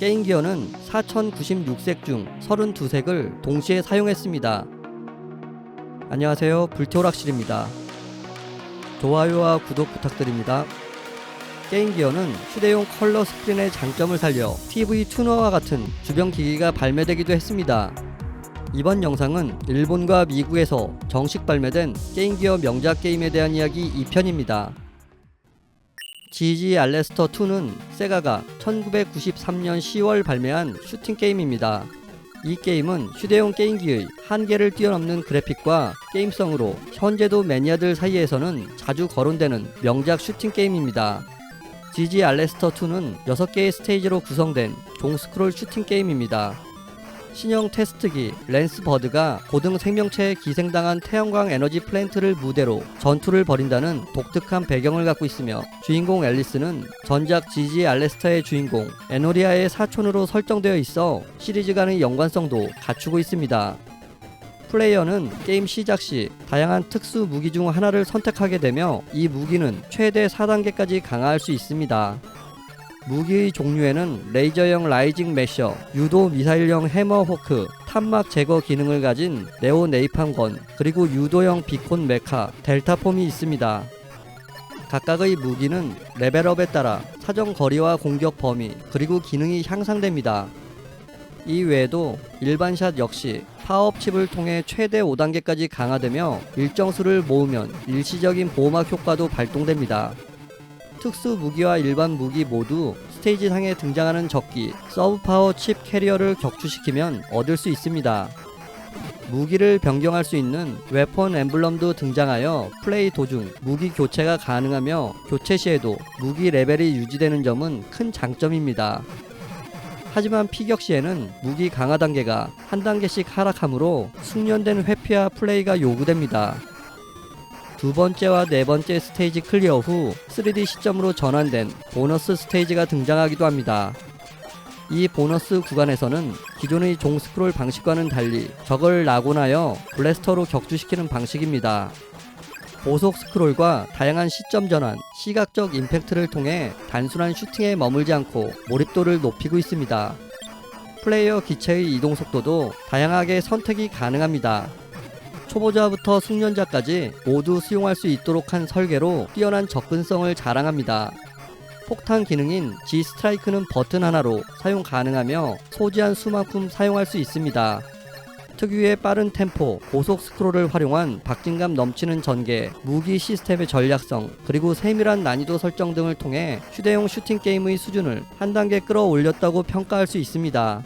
게임기어는 4096색 중 32색을 동시에 사용했습니다. 안녕하세요. 불태오락실입니다. 좋아요와 구독 부탁드립니다. 게임기어는 휴대용 컬러 스크린의 장점을 살려 TV 튜너와 같은 주변 기기가 발매되기도 했습니다. 이번 영상은 일본과 미국에서 정식 발매된 게임기어 명작 게임에 대한 이야기 2편입니다. GG 알레스터 2는 세가가 1993년 10월 발매한 슈팅 게임입니다. 이 게임은 휴대용 게임기의 한계를 뛰어넘는 그래픽과 게임성으로 현재도 매니아들 사이에서는 자주 거론되는 명작 슈팅 게임입니다. GG 알레스터 2는 6개의 스테이지로 구성된 종스크롤 슈팅 게임입니다. 신형 테스트기 랜스 버드가 고등 생명체에 기생당한 태양광 에너지 플랜트를 무대로 전투를 벌인다는 독특한 배경을 갖고 있으며 주인공 앨리스는 전작 지지 알레스타의 주인공 에노리아의 사촌으로 설정되어 있어 시리즈 간의 연관성도 갖추고 있습니다. 플레이어는 게임 시작 시 다양한 특수 무기 중 하나를 선택하게 되며 이 무기는 최대 4단계까지 강화할 수 있습니다. 무기의 종류에는 레이저형 라이징 매셔, 유도 미사일형 해머 호크, 탄막 제거 기능을 가진 네오 네이팜건, 그리고 유도형 비콘 메카, 델타폼이 있습니다. 각각의 무기는 레벨업에 따라 사정 거리와 공격 범위, 그리고 기능이 향상됩니다. 이 외에도 일반샷 역시 파업 칩을 통해 최대 5단계까지 강화되며 일정 수를 모으면 일시적인 보호막 효과도 발동됩니다. 특수 무기와 일반 무기 모두 스테이지 상에 등장하는 적기 서브 파워 칩 캐리어를 격추시키면 얻을 수 있습니다. 무기를 변경할 수 있는 웨폰 엠블럼도 등장하여 플레이 도중 무기 교체가 가능하며 교체 시에도 무기 레벨이 유지되는 점은 큰 장점입니다. 하지만 피격 시에는 무기 강화 단계가 한 단계씩 하락하므로 숙련된 회피와 플레이가 요구됩니다. 두 번째와 네 번째 스테이지 클리어 후 3D 시점으로 전환된 보너스 스테이지가 등장하기도 합니다. 이 보너스 구간에서는 기존의 종 스크롤 방식과는 달리 적을 낙원하여 블래스터로 격추시키는 방식입니다. 보속 스크롤과 다양한 시점 전환, 시각적 임팩트를 통해 단순한 슈팅에 머물지 않고 몰입도를 높이고 있습니다. 플레이어 기체의 이동 속도도 다양하게 선택이 가능합니다. 초보자부터 숙련자까지 모두 수용할 수 있도록 한 설계로 뛰어난 접근성을 자랑합니다. 폭탄 기능인 G 스트라이크는 버튼 하나로 사용 가능하며 소지한 수만큼 사용할 수 있습니다. 특유의 빠른 템포, 고속 스크롤을 활용한 박진감 넘치는 전개, 무기 시스템의 전략성, 그리고 세밀한 난이도 설정 등을 통해 휴대용 슈팅 게임의 수준을 한 단계 끌어올렸다고 평가할 수 있습니다.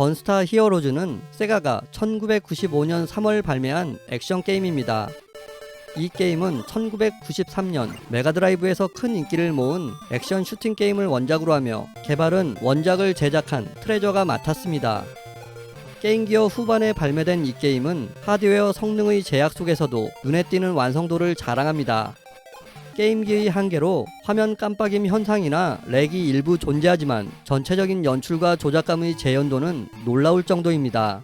건스타 히어로즈는 세가가 1995년 3월 발매한 액션 게임입니다. 이 게임은 1993년 메가드라이브에서 큰 인기를 모은 액션 슈팅 게임을 원작으로 하며 개발은 원작을 제작한 트레저가 맡았습니다. 게임기어 후반에 발매된 이 게임은 하드웨어 성능의 제약 속에서도 눈에 띄는 완성도를 자랑합니다. 게임기의 한계로 화면 깜빡임 현상이나 렉이 일부 존재하지만 전체적인 연출과 조작감의 재현도는 놀라울 정도입니다.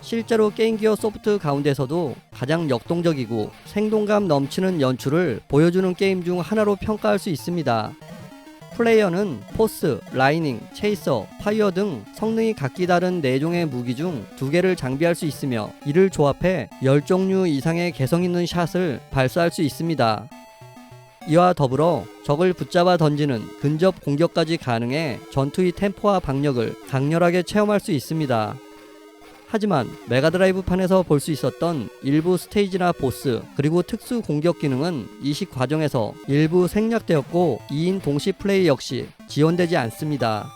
실제로 게임기어 소프트 가운데서도 가장 역동적이고 생동감 넘치는 연출을 보여주는 게임 중 하나로 평가할 수 있습니다. 플레이어는 포스, 라이닝, 체이서, 파이어 등 성능이 각기 다른 4종의 무기 중 2개를 장비할 수 있으며 이를 조합해 10종류 이상의 개성 있는 샷을 발사할 수 있습니다. 이와 더불어 적을 붙잡아 던지는 근접 공격까지 가능해 전투의 템포와 박력을 강렬하게 체험할 수 있습니다. 하지만 메가드라이브판에서 볼 수 있었던 일부 스테이지나 보스 그리고 특수 공격 기능은 이식 과정에서 일부 생략되었고 2인 동시 플레이 역시 지원되지 않습니다.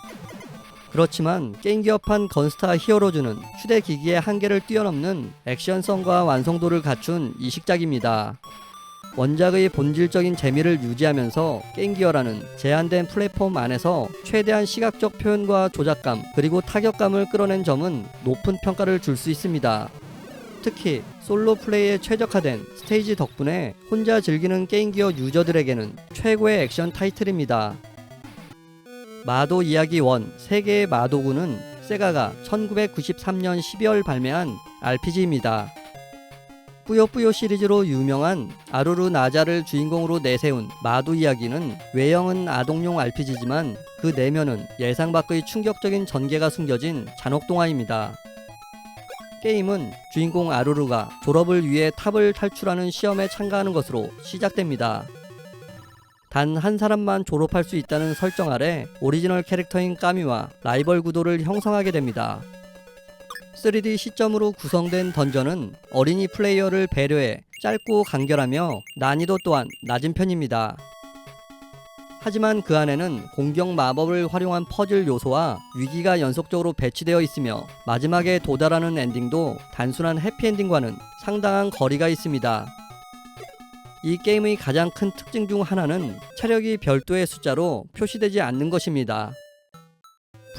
그렇지만 게임기어판 건스타 히어로즈는 휴대기기의 한계를 뛰어넘는 액션성과 완성도를 갖춘 이식작입니다. 원작의 본질적인 재미를 유지하면서 게임기어라는 제한된 플랫폼 안에서 최대한 시각적 표현과 조작감 그리고 타격감을 끌어낸 점은 높은 평가를 줄 수 있습니다. 특히 솔로 플레이에 최적화된 스테이지 덕분에 혼자 즐기는 게임기어 유저들에게는 최고의 액션 타이틀입니다. 마도 이야기 1 세계의 마도구는 세가가 1993년 12월 발매한 RPG입니다. 뿌요뿌요 시리즈로 유명한 아루루 나자를 주인공으로 내세운 마도 이야기는 외형은 아동용 RPG지만 그 내면은 예상 밖의 충격적인 전개가 숨겨진 잔혹 동화입니다. 게임은 주인공 아루루가 졸업을 위해 탑을 탈출하는 시험에 참가하는 것으로 시작됩니다. 단 한 사람만 졸업할 수 있다는 설정 아래 오리지널 캐릭터인 까미와 라이벌 구도를 형성하게 됩니다. 3D 시점으로 구성된 던전은 어린이 플레이어를 배려해 짧고 간결하며 난이도 또한 낮은 편입니다. 하지만 그 안에는 공격 마법을 활용한 퍼즐 요소와 위기가 연속적으로 배치되어 있으며 마지막에 도달하는 엔딩도 단순한 해피엔딩과는 상당한 거리가 있습니다. 이 게임의 가장 큰 특징 중 하나는 체력이 별도의 숫자로 표시되지 않는 것입니다.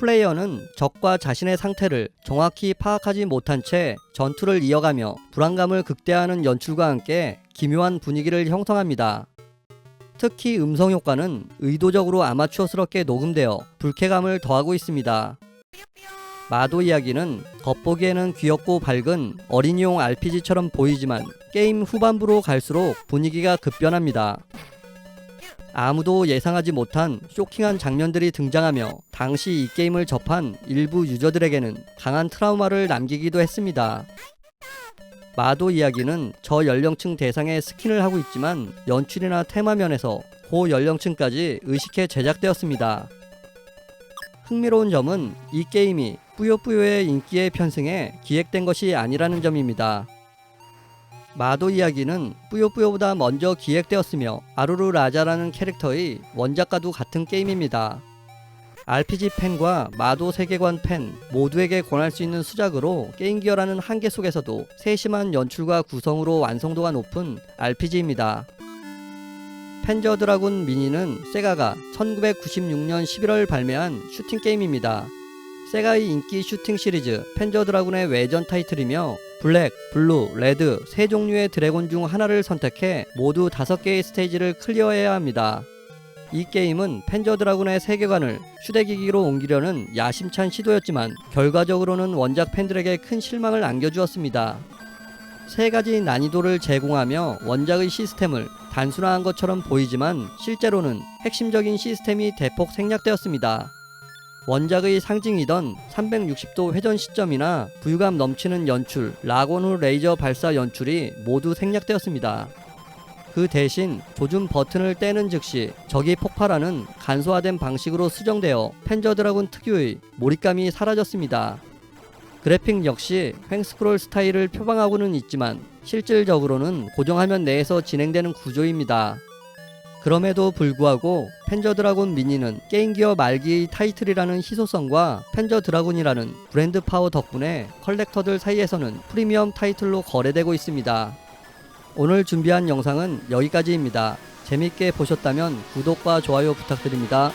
플레이어는 적과 자신의 상태를 정확히 파악하지 못한 채 전투를 이어가며 불안감을 극대화하는 연출과 함께 기묘한 분위기를 형성합니다. 특히 음성 효과는 의도적으로 아마추어스럽게 녹음되어 불쾌감을 더하고 있습니다. 마도 이야기는 겉보기에는 귀엽고 밝은 어린이용 RPG처럼 보이지만 게임 후반부로 갈수록 분위기가 급변합니다. 아무도 예상하지 못한 쇼킹한 장면들이 등장하며 당시 이 게임을 접한 일부 유저들에게는 강한 트라우마를 남기기도 했습니다. 마도 이야기는 저 연령층 대상의 스킨을 하고 있지만 연출이나 테마 면에서 고 연령층까지 의식해 제작되었습니다. 흥미로운 점은 이 게임이 뿌요뿌요의 인기에 편승해 기획된 것이 아니라는 점입니다. 마도 이야기는 뿌요뿌요보다 먼저 기획되었으며 아루루 라자라는 캐릭터의 원작과도 같은 게임입니다. RPG 팬과 마도 세계관 팬 모두에게 권할 수 있는 수작으로 게임 기어라는 한계 속에서도 세심한 연출과 구성으로 완성도가 높은 RPG입니다. 펜저 드라군 미니는 세가가 1996년 11월 발매한 슈팅 게임입니다. 세가의 인기 슈팅 시리즈 펜저 드라군의 외전 타이틀이며 블랙, 블루, 레드 세 종류의 드래곤 중 하나를 선택해 모두 다섯 개의 스테이지를 클리어해야 합니다. 이 게임은 펜저 드라군의 세계관을 휴대기기로 옮기려는 야심찬 시도였지만 결과적으로는 원작 팬들에게 큰 실망을 안겨주었습니다. 세 가지 난이도를 제공하며 원작의 시스템을 단순화한 것처럼 보이지만 실제로는 핵심적인 시스템이 대폭 생략되었습니다. 원작의 상징이던 360도 회전 시점이나 부유감 넘치는 연출, 라곤 후 레이저 발사 연출이 모두 생략되었습니다. 그 대신 조준 버튼을 떼는 즉시 적이 폭발하는 간소화된 방식으로 수정되어 펜저 드라군 특유의 몰입감이 사라졌습니다. 그래픽 역시 횡스크롤 스타일을 표방하고는 있지만 실질적으로는 고정화면 내에서 진행되는 구조입니다. 그럼에도 불구하고 펜저 드라군 미니는 게임기어 말기의 타이틀이라는 희소성과 펜저 드라군이라는 브랜드 파워 덕분에 컬렉터들 사이에서는 프리미엄 타이틀로 거래되고 있습니다. 오늘 준비한 영상은 여기까지입니다. 재밌게 보셨다면 구독과 좋아요 부탁드립니다.